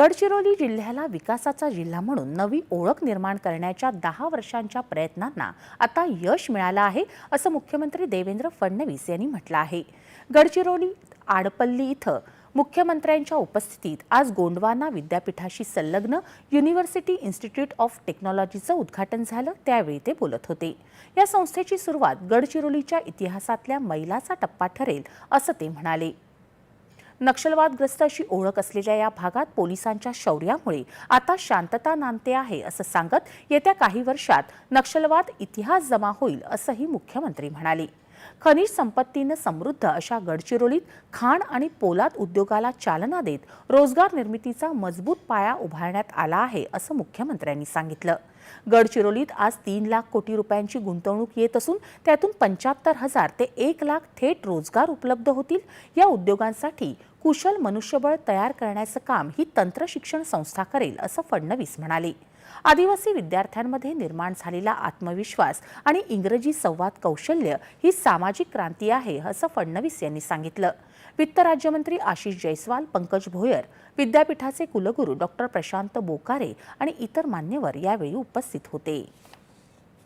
गडचिरोली जिल्ह्याला विकासाचा जिल्हा म्हणून नवी ओळख निर्माण करण्याच्या दहा वर्षांच्या प्रयत्नांना आता यश मिळालं आहे असं मुख्यमंत्री देवेंद्र फडणवीस यांनी म्हटलं आहे. गडचिरोली आडपल्ली इथं मुख्यमंत्र्यांच्या उपस्थितीत आज गोंडवाना विद्यापीठाशी संलग्न युनिव्हर्सिटी इन्स्टिट्यूट ऑफ टेक्नॉलॉजीचं उद्घाटन झालं त्यावेळी ते बोलत होते. या संस्थेची सुरुवात गडचिरोलीच्या इतिहासातल्या मैलाचा टप्पा ठरेल असं ते म्हणाले. नक्षलवादग्रस्त अशी ओळख असलेल्या या भागात पोलिसांच्या शौर्यामुळे आता शांतता नांदते आहे असं सांगत येत्या काही वर्षात नक्षलवाद इतिहास जमा होईल असंही मुख्यमंत्री म्हणाले. खनिज संपत्तीनं समृद्ध अशा गडचिरोलीत खाण आणि पोलाद उद्योगाला चालना देत रोजगार निर्मितीचा मजबूत पाया उभारण्यात आला आहे असं मुख्यमंत्र्यांनी सांगितलं. गडचिरोलीत आज तीन लाख कोटी रुपयांची गुंतवणूक येत असून त्यातून पंच्याहत्तर हजार ते एक लाख थेट रोजगार उपलब्ध होतील. या उद्योगांसाठी कुशल मनुष्यबळ तयार करण्याचं काम ही तंत्रशिक्षण संस्था करेल असं फडणवीस म्हणाले. आदिवासी विद्यार्थ्यांमध्ये निर्माण झालेला आत्मविश्वास आणि इंग्रजी संवाद कौशल्य ही सामाजिक क्रांती आहे असं फडणवीस यांनी सांगितलं. वित्त राज्यमंत्री आशिष जयस्वाल पंकज भोयर विद्यापीठाचे कुलगुरू डॉक्टर प्रशांत बोकारे आणि इतर मान्यवर यावेळी उपस्थित होते.